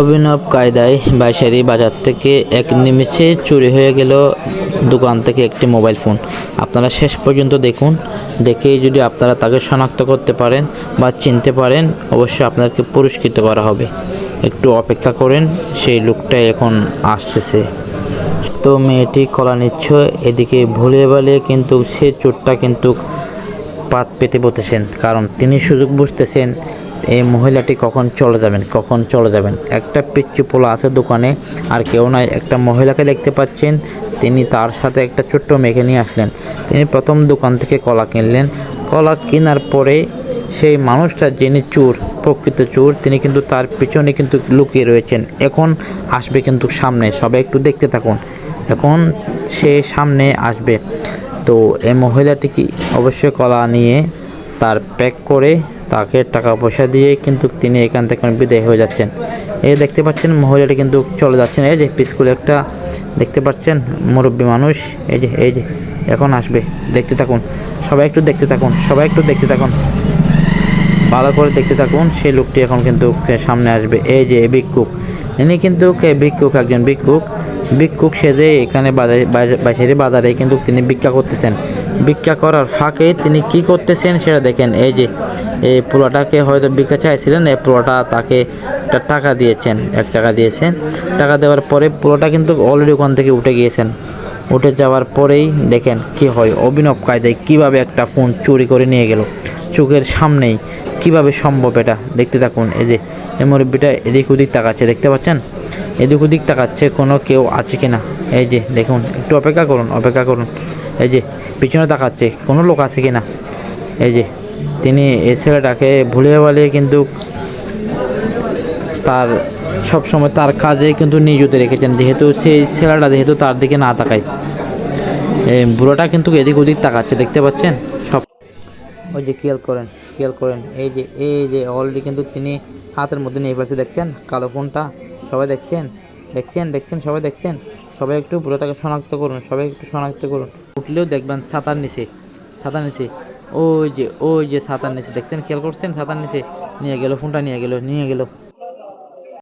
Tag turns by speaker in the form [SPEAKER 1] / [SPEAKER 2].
[SPEAKER 1] অভিনব কায়দায় বাইশারি বাজার থেকে এক নিমিষে চুরি হয়ে গেল দোকান থেকে একটি মোবাইল ফোন। আপনারা শেষ পর্যন্ত দেখুন। দেখেই যদি আপনারা তাকে শনাক্ত করতে পারেন বা চিনতে পারেন, অবশ্যই আপনাদেরকে পুরস্কৃত করা হবে। একটু অপেক্ষা করেন, সেই লোকটা এখন আসতেছে। তো মেয়েটি কলা নিচ্ছ, এদিকে ভুলে বালিয়ে কিন্তু সে চোরটা কিন্তু পাত পেতে বসেছেন, কারণ তিনি সুযোগ বুঝতেছেন এই মহিলাটি কখন চলে যাবেন, কখন চলে যাবেন? একটা পিচ্চু পোলা আছে দোকানে, আর কেউ নাই। একটা মহিলাকে দেখতে পাচ্ছেন, তিনি তার সাথে একটা ছোট্ট মেয়েকে নিয়ে আসলেন। তিনি প্রথম দোকান থেকে কলা কিনলেন। কলা কেনার পরে সেই মানুষটা, যিনি চোর, প্রকৃত চোর, তিনি কিন্তু তার পিছনে কিন্তু লুকিয়ে রয়েছেন। এখন আসবে কিন্তু সামনে, সবাই একটু দেখতে থাকুন। এখন সে সামনে আসবে। তো এই মহিলাটি কি অবশ্যই কলা নিয়ে তার প্যাক করে তাকে টাকা পয়সা দিয়ে কিন্তু তিনি এখান থেকে বিদায় হয়ে যাচ্ছেন। এই দেখতে পাচ্ছেন মহিলাটি কিন্তু চলে যাচ্ছেন। এই যে পিসকুলে একটা দেখতে পাচ্ছেন মুরব্বী মানুষ। এই যে এই যে, এখন আসবে। দেখতে থাকুন। সবাই একটু দেখতে থাকুন। সবাই একটু দেখতে থাকুন। ভালো করে দেখতে থাকুন। সেই লোকটি এখন কিন্তু সামনে আসবে। এই যে ভিক্ষুক। ইনি কিন্তু ভিক্ষুক, একজন ভিক্ষুক। ভিক্ষুক সেজে এখানে বাজারে বাজারে বাজারে কিন্তু তিনি ভিক্ষা করতেছেন। ভিক্ষা করার ফাঁকে তিনি কি করতেছেন সেটা দেখেন। এই যে, এই পোলাটাকে হয়তো ভিক্ষা চাইছিলেন, এই পোলাটা তাকে একটা টাকা দিয়েছেন, এক টাকা দিয়েছেন। টাকা দেওয়ার পরে পোলাটা কিন্তু অলরেডি ওখান থেকে উঠে গিয়েছেন। উঠে যাওয়ার পরেই দেখেন কি হয়, অভিনব কায়দায় কীভাবে একটা ফোন চুরি করে নিয়ে গেল। চোখের সামনেই কীভাবে সম্ভব এটা? দেখতে থাকুন, এই যে এই মুরব্বিটা এদিক ওদিক তাকাচ্ছে, দেখতে পাচ্ছেন? এদিক ওদিক তাকাচ্ছে, কোনো কেউ আছে কি না এই যে দেখুন, একটু অপেক্ষা করুন অপেক্ষা করুন। এই যে পিছনে তাকাচ্ছে, কোনো লোক আছে কি না এই যে তিনি এই ছেলেটাকে ভুলে বালিয়ে কিন্তু তার সব সময় তার কাজে কিন্তু নিয়োজিত রেখেছেন, যেহেতু সেই ছেলেটা যেহেতু তার দিকে না তাকায়। এই বুড়োটা কিন্তু এদিক ওদিক তাকাচ্ছে, দেখতে পাচ্ছেন? সব ওই যে খেয়াল করেন। খেয়াল করেন। এই যে এই যে অলরেডি কিন্তু তিনি হাতের মধ্যে নিয়ে ফেলছে দেখছেন? কালো ফোনটা, সবাই দেখছেন? দেখছেন? দেখছেন? সবাই দেখছেন? সবাই একটু পুরোটাকে শনাক্ত করুন, সবাই একটু শনাক্ত করুন। উঠলেও দেখবেন ছাতার নিচে ছাতার নিচে ওই যে ওই যে ছাতার নিচে দেখছেন? খেয়াল করছেন? ছাতার নিচে নিয়ে গেল, ফোনটা নিয়ে গেল নিয়ে গেল।